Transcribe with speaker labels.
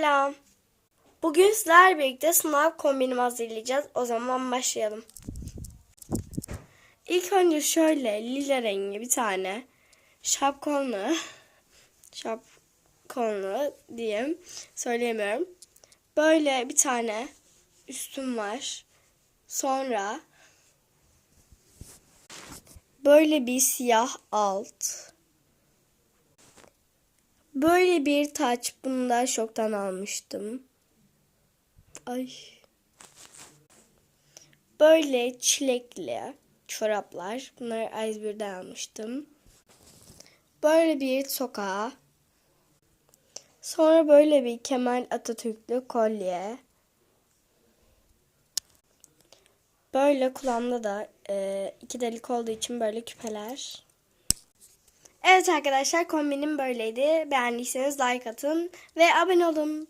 Speaker 1: Selam. Bugün sizlerle birlikte sınav kombinimi hazırlayacağız. O zaman başlayalım. İlk önce şöyle lila rengi bir tane şapkonlu şapkonlu diyeyim. Söyleyemiyorum. Böyle bir tane üstüm var. Sonra böyle bir siyah alt. Böyle bir taç. Bunu da şoktan almıştım. Ay. Böyle çilekli çoraplar. Bunları A101'den almıştım. Böyle bir sokağa. Sonra böyle bir Kemal Atatürklü kolye. Böyle kulağımda da e, iki delik olduğu için böyle küpeler. Evet arkadaşlar kombinim böyleydi. Beğendiyseniz like atın ve abone olun.